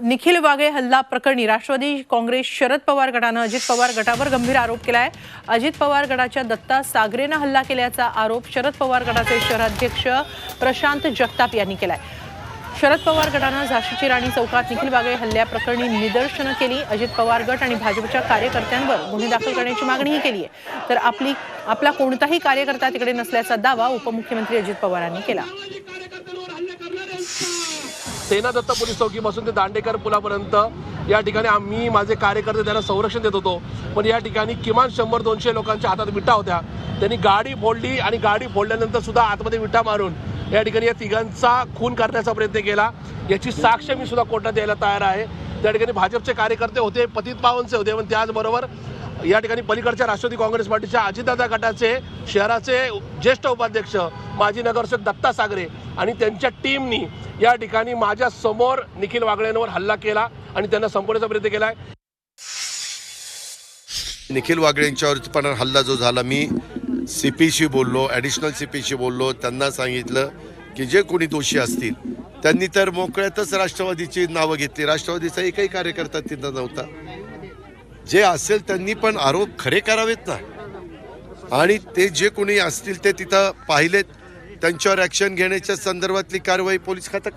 निखिल वागे हल्ला प्रकरणी राष्ट्रवादी काँग्रेस शरद पवार गटानं अजित पवार गटावर गंभीर आरोप केला आहे अजित पवार गटाच्या दत्ता सागरेनं हल्ला केल्याचा आरोप शरद पवार गटाचे शहराध्यक्ष प्रशांत जगताप यांनी केलाय. शरद पवार गटानं झाशीची राणी चौकात निखिल वागे हल्ल्याप्रकरणी निदर्शनं केली. अजित पवार गट आणि भाजपच्या कार्यकर्त्यांवर गुन्हे दाखल करण्याची मागणीही केली आहे तर आपली आपला कोणताही कार्यकर्ता तिकडे नसल्याचा दावा उपमुख्यमंत्री अजित पवारांनी केला. सेना दत्त पोलीस चौकीपासून ते दांडेकर पुलापर्यंत. या ठिकाणी आम्ही माझे कार्यकर्ते त्यांना संरक्षण देत होतो. पण या ठिकाणी किमान शंभर दोनशे लोकांच्या हातात विटा होत्या. त्यांनी गाडी फोडली आणि गाडी फोडल्यानंतर सुद्धा आतमध्ये विटा मारून या ठिकाणी या तिघांचा खून करण्याचा प्रयत्न केला. याची साक्ष मी सुद्धा कोर्टात द्यायला तयार आहे. त्या ठिकाणी भाजपचे कार्यकर्ते होते पतित पावनचे होते पण त्याचबरोबर या ठिकाणी पलीकडच्या राष्ट्रवादी काँग्रेस पार्टीच्या अजितदादा गटाचे शहराचे ज्येष्ठ उपाध्यक्ष माजी नगरसेवक दत्ता सागरे आणि त्यांच्या टीमनी या ठिकाणी माझ्यासमोर निखिल वागळेंवर हल्ला केला आणि त्यांना संपवण्याचा प्रयत्न केलाय. निखिल वागळे पण हल्ला जो झाला मी सी पीशी बोललो ॲडिशनल सी पीशी बोललो त्यांना सांगितलं की जे कोणी दोषी असतील त्यांनी तर मोकळ्यातच राष्ट्रवादीची नावं घेतली. राष्ट्रवादीचा एकही कार्यकर्ता तिथं नव्हता. जे असेल त्यांनी पण आरोप खरे करावेत ना. आणि ते जे कोणी असतील ते तिथं पाहिलेत. त्यांच्यावर ॲक्शन घेण्याच्या संदर्भातली कारवाई पोलीस खातं